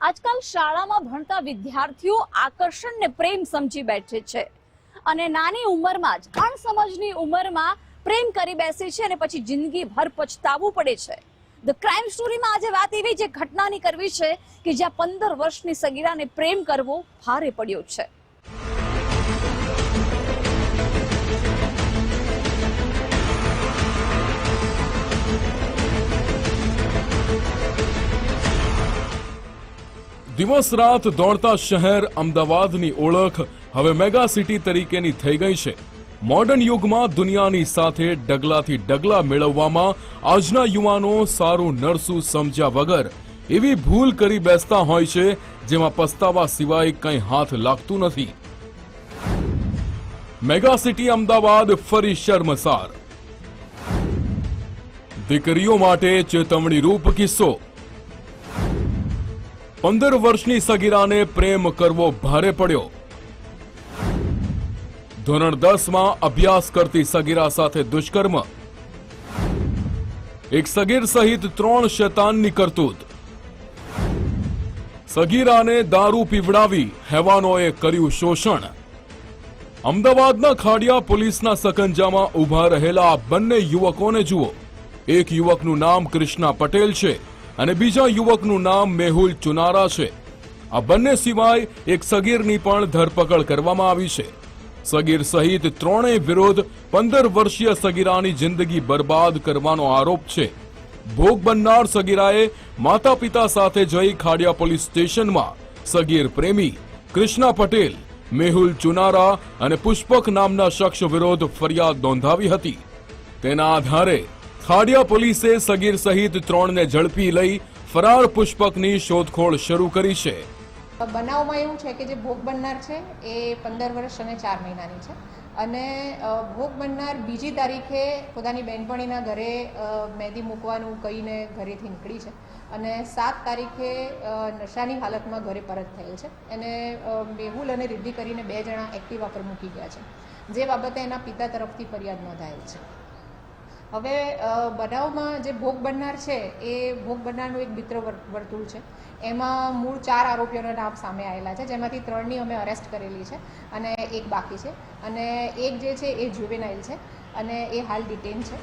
આજકાલ શાળામાં ભણતા વિદ્યાર્થીઓ આકર્ષણ ને પ્રેમ સમજી બેઠે છે. અને નાની ઉંમરમાં જ, અણસમજની ઉંમરમાં પ્રેમ કરી બેસે છે અને પછી જિંદગીભર પછતાવવું પડે છે. ધ ક્રાઇમ સ્ટોરીમાં આજે વાત એવી જે ઘટનાની કરવી છે કે જ્યાં પંદર વર્ષની સગીરાને પ્રેમ કરવો ભારે પડ્યો છે. દિવસ રાત દોડતા શહેર અમદાવાદની ઓળખ હવે મેગા સિટી તરીકેની થઈ ગઈ છે. મોડર્ન યુગમાં દુનિયાની સાથે ડગલાથી ડગલા મેળવવામાં આજના યુવાનો સારું નરસું સમજ્યા વગર એવી ભૂલ કરી બેસતા હોય છે જેમાં પસ્તાવા સિવાય કંઈ હાથ લાગતું નથી. મેગા સિટી અમદાવાદ ફરી શર્મસાર. દીકરીઓ માટે ચેતવણી રૂપ કિસ્સો. પંદર વર્ષની સગીરાને પ્રેમ કરવો ભારે પડ્યો. ધોરણ દસમાં અભ્યાસ કરતી સગીરા સાથે દુષ્કર્મ. એક સગીર સહિત ત્રણ શેતાનની કરતૂત. સગીરાને દારૂ પીવડાવી હેવાનોએ કર્યું શોષણ. અમદાવાદના ખાડિયા પોલીસના સકંજામાં ઊભા રહેલા બંને યુવકોને જુઓ. એક યુવકનું નામ કૃષ્ણા પટેલ છે. અને બીજા યુવકનું નામ મેહુલ ચુનારા છે. આ બંને સિવાય એક સગીરની પણ ધરપકડ કરવામાં આવી છે. સગીર સહિત ત્રણેય વિરોધ પંદર વર્ષીય સગીરાની જિંદગી બરબાદ કરવાનો આરોપ છે. ભોગ બનનાર સગીરાએ માતા પિતા સાથે જઈ ખાડિયા પોલીસ સ્ટેશનમાં સગીર પ્રેમી, કૃષ્ણા પટેલ, મેહુલ ચુનારા અને પુષ્પક નામના શખ્સ વિરોધ ફરિયાદ નોંધાવી હતી. તેના આધારે ખાડિયા પોલીસે સગીર સહિત ત્રણને ઝડપી લઈ ફરાર પુષ્પકની શોધખોળ શરૂ કરી છે. બનાવમાં એવું છે કે જે ભોગ બનનાર છે એ પંદર વર્ષ અને ચાર મહિનાની છે. અને ભોગ બનનાર બીજી તારીખે પોતાની બહેનપણીના ઘરે મહેંદી મૂકવાનું કહીને ઘરેથી નીકળી છે. અને સાત તારીખે નશાની હાલતમાં ઘરે પરત થયેલ છે. એને મેહુલ અને રિદ્ધિ કરીને બે જણા એક્ટિવા પર મૂકી ગયા છે. જે બાબતે એના પિતા તરફથી ફરિયાદ નોંધાયેલ છે. હવે બનાવમાં જે ભોગ બનનાર છે, એ ભોગ બનનારનું એક મિત્ર વર- વર્તુળ છે. એમાં મૂળ ચાર આરોપીઓના નામ સામે આવેલા છે, જેમાંથી ત્રણની અમે અરેસ્ટ કરેલી છે અને એક બાકી છે. અને એક જે છે, એ જુવેનાઇલ છે અને એ હાલ ડિટેન છે.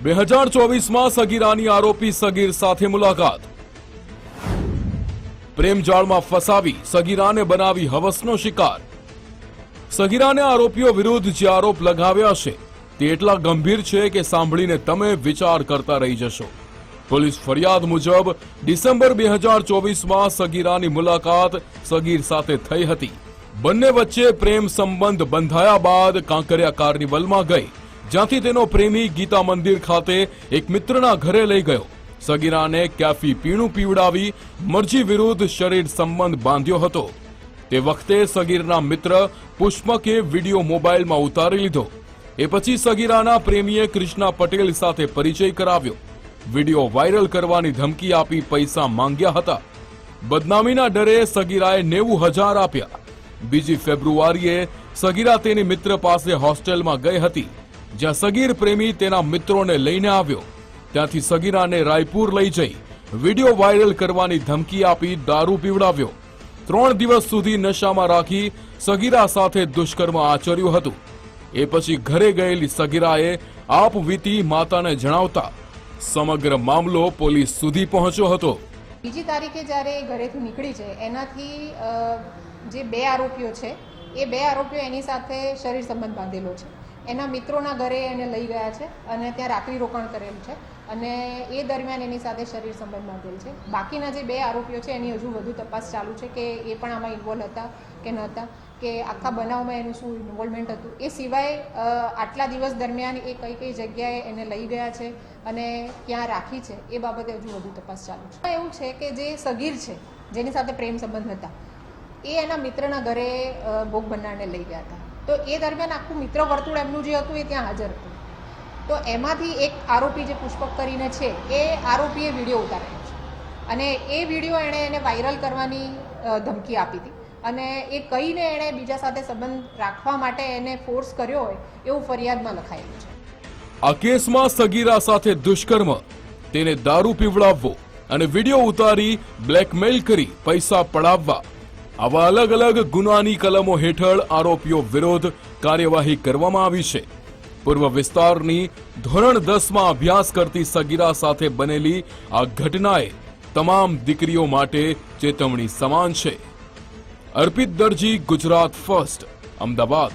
બે હજાર ચોવીસમાં સગીરાની આરોપી સગીર સાથે મુલાકાત. પ્રેમજાળમાં ફસાવી સગીરાને બનાવી હવસનો શિકાર. સગીરાને આરોપીઓ વિરુદ્ધ જે આરોપ લગાવ્યા છે તે એટલા ગંભીર છે કે સાંભળીને તમે વિચાર કરતા રહી જશો. પોલીસ ફરિયાદ મુજબ, ડિસેમ્બર બે હજાર ચોવીસમાં સગીરાની મુલાકાત સગીર સાથે થઈ હતી. બંને વચ્ચે પ્રેમ સંબંધ બંધાયા બાદ કાંકરિયા કાર્નિવલમાં ગઈ, જ્યાંથી તેનો પ્રેમી ગીતા મંદિર ખાતે એક મિત્રના ઘરે લઈ ગયો. સગીરાને કેફી પીણું પીવડાવી, મરજી વિરુદ્ધ શરીર સંબંધ બાંધ્યો હતો. તે વખતે સગીરના મિત્ર પુષ્પકે વીડિયો મોબાઈલમાં ઉતારી લીધો. એ પછી સગીરાના પ્રેમીએ કૃષ્ણા પટેલ સાથે પરિચય કરાવ્યો. વીડિયો વાયરલ કરવાની ધમકી આપી પૈસા માંગ્યા હતા. બદનામીના ડરે સગીરાએ નેવું હજાર આપ્યા. બીજી ફેબ્રુઆરીએ સગીરા તેની મિત્ર પાસે હોસ્ટેલમાં ગઈ હતી, જ્યાં સગીર પ્રેમી તેના મિત્રોને લઈને આવ્યો. ત્યાંથી સગીરાને રાયપુર લઈ જઈ વીડિયો વાયરલ કરવાની ધમકી આપી દારૂ પીવડાવ્યો. ત્રણ દિવસ સુધી નશામાં રાખી સગીરા સાથે દુષ્કર્મ આચર્યું હતું. એ પછી ઘરે ગયેલી સગીરાએ આપવીતી માતાને જણાવતા સમગ્ર મામલો પોલીસ સુધી પહોંચ્યો હતો. બીજી તારીખે જ્યારે ઘરેથી નીકળી છે, એનાથી જે બે આરોપીઓ છે, એ બે આરોપીઓ એની સાથે શરીર સંબંધ બાંધેલો છે. એના મિત્રોના ઘરે એને લઈ ગયા છે અને ત્યાં રાત્રિ રોકાણ કરેલું છે અને એ દરમિયાન એની સાથે શરીર સંબંધ બાંધેલ છે. બાકીના જે બે આરોપીઓ છે, એની હજુ વધુ તપાસ ચાલુ છે કે એ પણ આમાં ઇન્વોલ્વ હતા કે ન હતા. કે આખા બનાવમાં એનું શું ઇન્વોલ્વમેન્ટ હતું? એ સિવાય આટલા દિવસ દરમિયાન એ કઈ કઈ જગ્યાએ એને લઈ ગયા છે અને ક્યાં રાખી છે, એ બાબતે હજુ વધુ તપાસ ચાલુ છે. એવું છે કે જે સગીર છે, જેની સાથે પ્રેમ સંબંધ હતા, એ એના મિત્રના ઘરે ભોગ બનનારને લઈ ગયા હતા. તો એ દરમિયાન આખું મિત્ર વર્તુળ એમનું જે હતું એ ત્યાં હાજર હતું. તો એમાંથી એક આરોપી જે પુષ્પક કરીને છે, એ આરોપીએ વીડિયો ઉતારેલો છે. અને એ વીડિયો એણે એને વાયરલ કરવાની ધમકી આપી હતી. અને એ કહીને એણે બીજા સાથે સંબંધ રાખવા માટે એને ફોર્સ કર્યો હોય, એવું ફરિયાદમાં લખાયેલું છે. આ કેસમાં સગીરા સાથે દુષ્કર્મ, તેને દારૂ પીવડાવવો અને વીડિયો ઉતારી બ્લેકમેલ કરી પૈસા પડાવવા. આવા અલગ અલગ ગુનાની કલમો હેઠળ આરોપીઓ વિરોધ કાર્યવાહી કરવામાં આવી છે. પૂર્વ વિસ્તારની ધોરણ દસમાં અભ્યાસ કરતી સગીરા સાથે બનેલી આ ઘટનાએ તમામ દીકરીઓ માટે ચેતવણી સમાન છે. અર્પિત દરજી ગુજરાત ફર્સ્ટ અમદાવાદ.